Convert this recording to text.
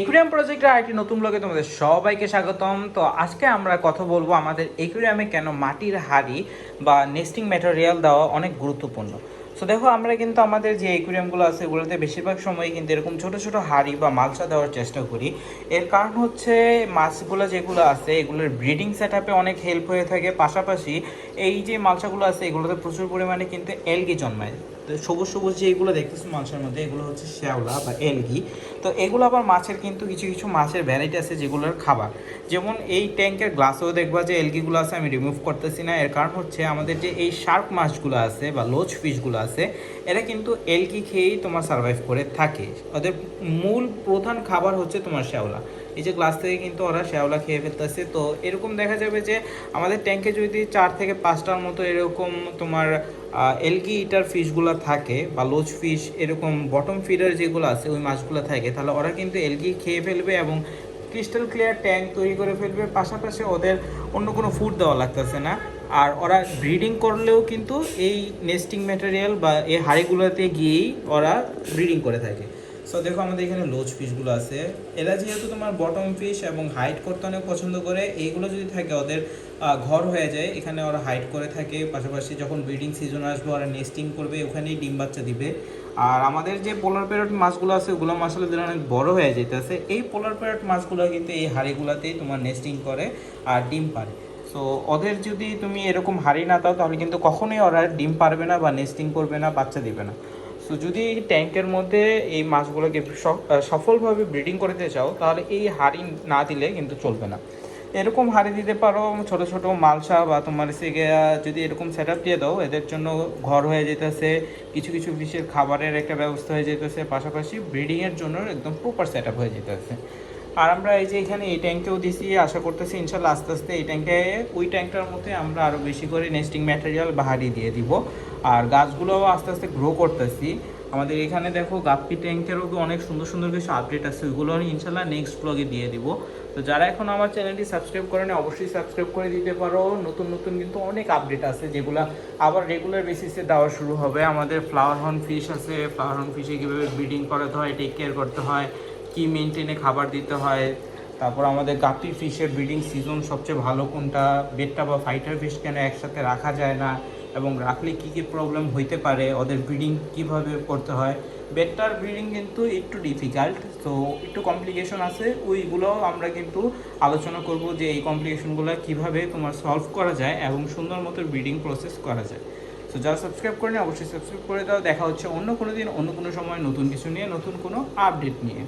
Aquarium প্রজেক্টের আরেকটি নতুন ব্লগে তোমাদের সবাইকে স্বাগতম। তো আজকে আমরা কথা বলব আমাদের একুরিয়ামে কেন মাটির হাড়ি বা নেস্টিং ম্যাটেরিয়াল দেওয়া অনেক গুরুত্বপূর্ণ। সো দেখো, আমরা কিন্তু আমাদের যে একুরিয়ামগুলো আছে এগুলোতে বেশিরভাগ সময় কিন্তু এরকম ছোট ছোট হাড়ি বা মালসা দেওয়ার চেষ্টা করি। এর কারণ হচ্ছে মাছগুলো যেগুলো আছে, এগুলোর ব্রিডিং সেট অনেক হেল্প হয়ে থাকে। পাশাপাশি এই যে মালসাগুলো আছে, এগুলোতে প্রচুর পরিমাণে কিন্তু এলগি জন্মায়। তো সবুজ সবুজ যে এগুলো দেখতেছো মাছের মধ্যে, এগুলো হচ্ছে শ্যাওলা বা এলগি তো এগুলো আবার মাছের কিন্তু কিছু কিছু মাছের ভ্যারাইটি আছে যেগুলোর খাবার। যেমন এই ট্যাঙ্কের গ্লাসেও দেখবা যে এলগিগুলো আছে, আমি রিমুভ করতেছি না। এর কারণ হচ্ছে আমাদের যে এই শার্ক মাছগুলো আছে বা লোচ ফিশগুলো আছে, এরা কিন্তু এলগি খেয়েই তোমার সার্ভাইভ করে থাকে। ওদের মূল প্রধান খাবার হচ্ছে তোমার শ্যাওলা। এই যে গ্লাস থেকে কিন্তু ওরা শ্যাওলা খেয়ে ফেলতেছে। তো এরকম দেখা যাবে যে আমাদের ট্যাঙ্কে যদি চার থেকে পাঁচটার মতো এরকম তোমার এলগি ইটার ফিশগুলো থাকে বা লোচ ফিশ এরকম বটম ফিডার যেগুলো আছে, ওই মাছগুলো থাকে, তাহলে ওরা কিন্তু এলগি খেয়ে ফেলবে এবং ক্রিস্টাল ক্লিয়ার ট্যাঙ্ক তৈরি করে ফেলবে, পাশাপাশি ওদের অন্য কোনো ফুড দেওয়া লাগতেছে না। আর ওরা ব্রিডিং করলেও কিন্তু এই নেস্টিং ম্যাটেরিয়াল বা এই হাড়িগুলোতে গিয়েই ওরা ব্রিডিং করে থাকে। সো দেখো আমাদের এখানে লোজ ফিশগুলো আছে। এরা যেহেতু তোমার বটম ফিশ এবং হাইট করতে অনেক পছন্দ করে, এইগুলো যদি থাকে, ওদের ঘর হয়ে যায়, এখানে ওরা হাইট করে থাকে। পাশাপাশি যখন ব্রিডিং সিজন আসবে, ওরা নেস্টিং করবে, ওখানেই ডিম বাচ্চা দিবে। আর আমাদের যে পোলার প্যারট মাছগুলো আছে, ওগুলো মাছগুলো দিলে অনেক বড় হয়ে যেতেছে এই পোলার প্যারট মাছগুলো কিন্তু এই হাঁড়িগুলোতেই তোমার নেস্টিং করে আর ডিম পারে সো ওদের যদি তুমি এরকম হাঁড়ি না দাও, তাহলে কিন্তু কখনোই ওরা ডিম পারবে না বা নেস্টিং করবে না, বাচ্চা দিবে না। সো যদি ট্যাঙ্কের মধ্যে এই মাছগুলোকে সফলভাবে ব্রিডিং করতে চাও, তাহলে এই হাড়ি না দিলে কিন্তু চলবে না। এরকম হাঁড়ি দিতে পারো, ছোট ছোট মালসা বা তোমার সে যদি এরকম সেট আপ দিয়ে দাও, এদের জন্য ঘর হয়ে যেতেছে, কিছু কিছু বিশেষ খাবারের একটা ব্যবস্থা হয়ে যেতেছে, পাশাপাশি ব্রিডিংয়ের জন্য একদম প্রপার সেট হয়ে যেতেছে। আর আমরা এই যে এখানে এই ট্যাঙ্কেও দিছি, আশা করতেছি ইনশাল্লাহ আস্তে আস্তে এই ট্যাঙ্কে ওই ট্যাঙ্কটার মধ্যে আমরা আরও বেশি করে নেস্টিং ম্যাটেরিয়াল বাহারি দিয়ে দিব। আর গাছগুলোও আস্তে আস্তে গ্রো করতেছি। আমাদের এখানে দেখো গাপ্পি ট্যাঙ্কেরও অনেক সুন্দর সুন্দর কিছু আপডেট আছে, ওইগুলো আমি ইনশাল্লাহ নেক্সট ব্লগে দিয়ে দিব। তো যারা এখন আমার চ্যানেলটি সাবস্ক্রাইব করেন অবশ্যই সাবস্ক্রাইব করে দিতে পারো। নতুন নতুন কিন্তু অনেক আপডেট আছে, যেগুলো আবার রেগুলার বেসিসে দেওয়া শুরু হবে। আমাদের ফ্লাওয়ার হর্ন ফিশ আছে ফ্লাওয়ার হর্ন ফিশে কীভাবে ব্রিডিং করাতে হয় টেক কেয়ার করতে হয়। কি মেনটেনে খাবার দিতে হয়, তারপর আমাদের গাপি ফিশের ব্রিডিং সিজন সবচেয়ে ভালো কোনটা বেডটা বা ফাইটার ফিশ কেন একসাথে রাখা যায় না, এবং রাখলে কি কি প্রবলেম হইতে পারে, ওদের ব্রিডিং কীভাবে করতে হয় বেডটার ব্রিডিং কিন্তু একটু ডিফিকাল্ট তো একটু কমপ্লিকেশন আছে, ওইগুলো আমরা কিন্তু আলোচনা করব যে এই কমপ্লিকেশনগুলো কীভাবে তোমার সলভ করা যায় এবং সুন্দর মতো ব্রিডিং প্রসেস করা যায়। তো যারা সাবস্ক্রাইব করেনি, অবশ্যই সাবস্ক্রাইব করে দাও, দেখা হচ্ছে অন্য কোনো দিন, অন্য কোনো সময় নতুন কিছু নিয়ে, নতুন কোনো আপডেট নিয়ে।